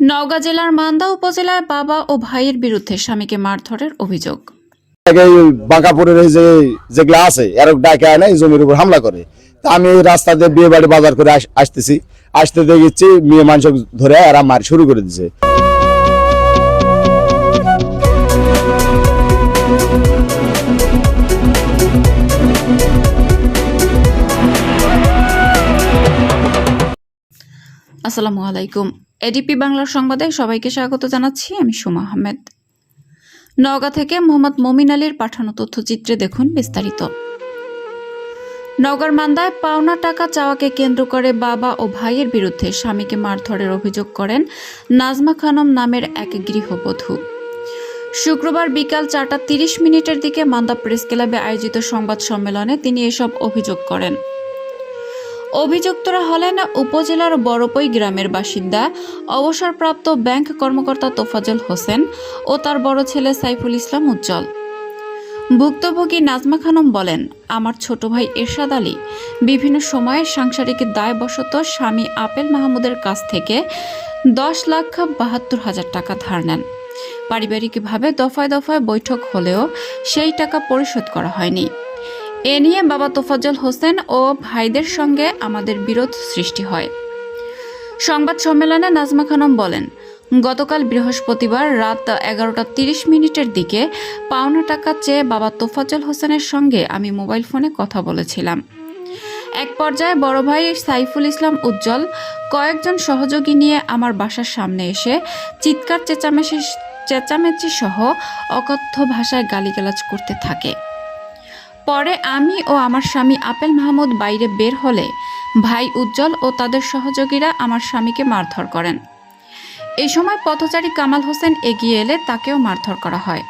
নওগাঁ জেলার মান্দা উপজেলায় বাবা ও ভাইয়ের বিরুদ্ধে স্বামীকে মারধরের অভিযোগ। বাঁকাপুরের যে যেগুলা আছে এর ডাকে আয় না জমির উপর হামলা করে। তা আমি রাস্তা দিয়ে বিয়ে বাড়ি বাজার করে আসতেছি। আসতে দেখেছি মেয়ে মানুষ ধরে এরা মার শুরু করে দিছে। আসসালামু আলাইকুম। এডিপি বাংলার সংবাদে সবাইকে স্বাগত জানাচ্ছি, আমি সুমা আহমেদ। নওগাঁ থেকে মোহাম্মদ মমিন আলীর পাঠানো তথ্যচিত্রে দেখুন বিস্তারিত। নওগাঁর মান্দায় পাওনা টাকা চাওয়াকে কেন্দ্র করে বাবা ও ভাইয়ের বিরুদ্ধে স্বামীকে মারধরের অভিযোগ করেন নাজমা খানম নামের এক গৃহবধূ। শুক্রবার বিকাল চারটা তিরিশ মিনিটের দিকে মান্দা প্রেস ক্লাবে আয়োজিত সংবাদ সম্মেলনে তিনি এসব অভিযোগ করেন। অভিযুক্তরা হলেন উপজেলার বড়পই গ্রামের বাসিন্দা, অবসরপ্রাপ্ত ব্যাংক কর্মকর্তা তোফাজল হোসেন ও তার বড় ছেলে সাইফুল ইসলাম উজ্জ্বল। ভুক্তভোগী নাজমা খানম বলেন, আমার ছোট ভাই এরশাদ আলী বিভিন্ন সময়ে সাংসারিক দায়বশত স্বামী আপেল মাহমুদের কাছ থেকে দশ লাখ বাহাত্তর হাজার টাকা ধার নেন। পারিবারিকভাবে দফায় দফায় বৈঠক হলেও সেই টাকা পরিশোধ করা হয়নি। এ নিয়ে বাবা তোফাজ্জল হোসেন ও ভাইদের সঙ্গে আমাদের বিরোধ সৃষ্টি হয়। সংবাদ সম্মেলনে নাজমা খানম বলেন, গতকাল বৃহস্পতিবার রাত এগারোটা তিরিশ মিনিটের দিকে পাওনা টাকা চেয়ে বাবা তোফাজ্জল হোসেনের সঙ্গে আমি মোবাইল ফোনে কথা বলেছিলাম। এক পর্যায়ে বড় ভাই সাইফুল ইসলাম উজ্জ্বল কয়েকজন সহযোগী নিয়ে আমার বাসার সামনে এসে চিৎকার চেঁচামেচি চেঁচামেচি সহ অকথ্য ভাষায় গালিগালাজ করতে থাকে। পরে আমি ও আমার স্বামী আপেল মাহমুদ বাইরে বের হলে ভাই উজ্জ্বল ও তাদের সহযোগীরা আমার স্বামীকে মারধর করেন। এই সময় পথচারী কামাল হোসেন এগিয়ে এলে তাকেও মারধর করা হয়।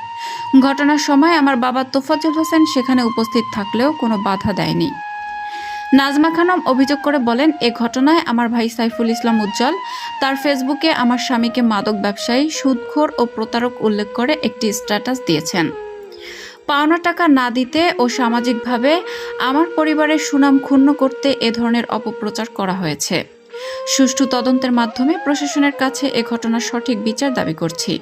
ঘটনার সময় আমার বাবা তোফাজ্জল হোসেন সেখানে উপস্থিত থাকলেও কোনো বাধা দেয়নি। নাজমা খানম অভিযোগ করে বলেন, এ ঘটনায় আমার ভাই সাইফুল ইসলাম উজ্জ্বল তার ফেসবুকে আমার স্বামীকে মাদক ব্যবসায়ী, সুদখোর ও প্রতারক উল্লেখ করে একটি স্ট্যাটাস দিয়েছেন। পাওনা টাকা না দিতে ও সামাজিকভাবে আমার পরিবারের সুনাম ক্ষুণ্ণ করতে এ ধরনের অপপ্রচার করা হয়েছে। সুষ্ঠু তদন্তের মাধ্যমে প্রশাসনের কাছে এ ঘটনার সঠিক বিচার দাবি করছি।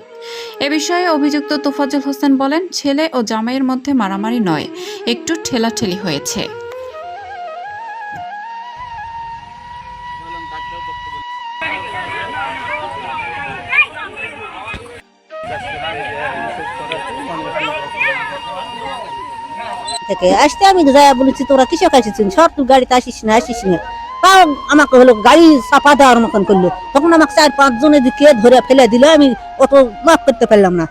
এ বিষয়ে অভিযুক্ত তোফাজুল হোসেন বলেন, ছেলে ও জামাইয়ের মধ্যে মারামারি নয়, একটু ঠেলাঠেলি হয়েছে। থেকে আসতে আমি বলেছি, তোরা কিসে তুই গাড়িতে আসিস না আসিস না। তাও আমাকে হলো গাড়ি চাপা দেওয়ার মতন করল। তখন আমাকে চার ধরে ফেলে দিল, আমি অত মাফ করতে পারলাম না।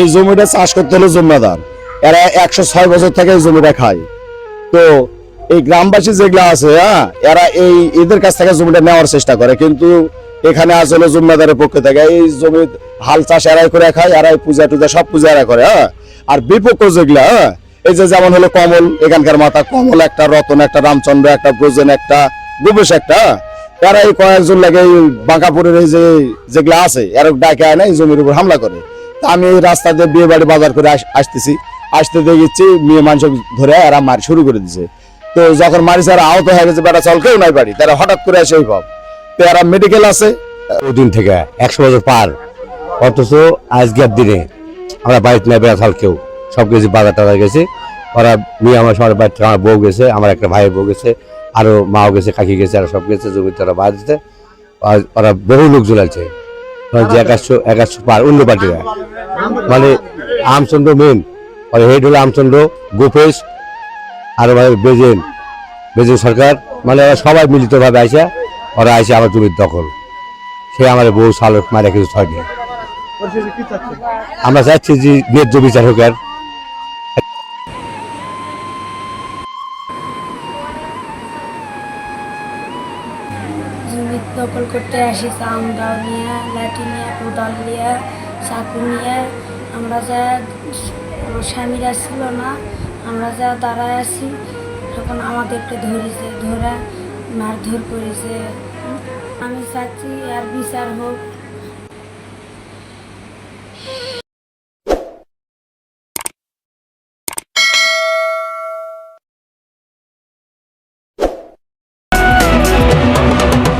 এই জমিটা চাষ করতে হলো জমিদার। এরা একশো ছয় বছর থেকে এই জমিটা খায়। তো এই গ্রামবাসী যেগুলা আছে হ্যাঁ এরা এই এদের কাছ থেকে জমিটা নেওয়ার চেষ্টা করে। কিন্তু এখানে আসলে জমিদারের পক্ষে থেকে। এই জমি হাল চাষ এরাই করে খায়, এরাই পূজা টুজা সব পূজা এরা করে হ্যাঁ? আর বিপক্ষ যেগুলা হ্যাঁ? এই যে যেমন হলো কমল, এখানকার মাথা কমল একটা, রতন একটা, রামচন্দ্র একটা, ব্রজেন একটা গুবেশ একটা হ্যাঁ? এরা এই কয়েকজন লাগে এই বাঁকাপুরের এই যে যেগুলা আছে, এরা ডাকে আয় না এই জমির উপর হামলা করে। তা আমি এই রাস্তা দিয়ে বিয়ে বাড়ি বাজার করে আস- আসতেছি। আসতে দেখেছি, মেয়ে মানুষ ধরে এরা মার শুরু করে দিছে। তো যখন মারিছে এরা আহত হয়ে গেছে, বেটা চল কেউ নাই বাড়ি। তারা হঠাৎ করে আসে ওইভাব এরা মেডিকেল আছে। দিন থেকে একশো বছর পার। অথচ আজকের দিনে আমরা বাড়িতে নেই বেড়াতাল কেউ। সব কিছু বাজার টাজার গেছে। ওরা মেয়ে আমার সবার বাড়িতে আমার বউ গেছে, আমার একটা ভাইয়ের বউ গেছে, আরও মাও গেছে, কাকি গেছে, আর সব গেছে জমিতে ওরা বাদ দিতে। ওরা বহু লোক জ্বলাচ্ছে যে একাশশো একাশশো পার অন্য পার্টিরা। মানে আমচন্দ্র মেন আর হেড হলো আমচন্দ্র, গোপেশ, আর বেজেন বেজেন সরকার। মানে ওরা সবাই মিলিতভাবে আইসা। ওরা আইসে আমার জমির দখল। সে আমার বউ সালক মারা কিছু ছয় দিন আমরা চাচ্ছি যে ন্যায্য বিচার হোক আর দখল করতে আসি দাও নিয়ে, লাঠি নিয়ে, কোদাল নিয়ে, চাকু নিয়ে। আমরা যা স্বামীরা ছিল না, আমরা যা দাঁড়ায় আছি তখন আমাদেরকে ধরেছে, ধরে মারধর করেছে। আমি চাচ্ছি আর বিচার হোক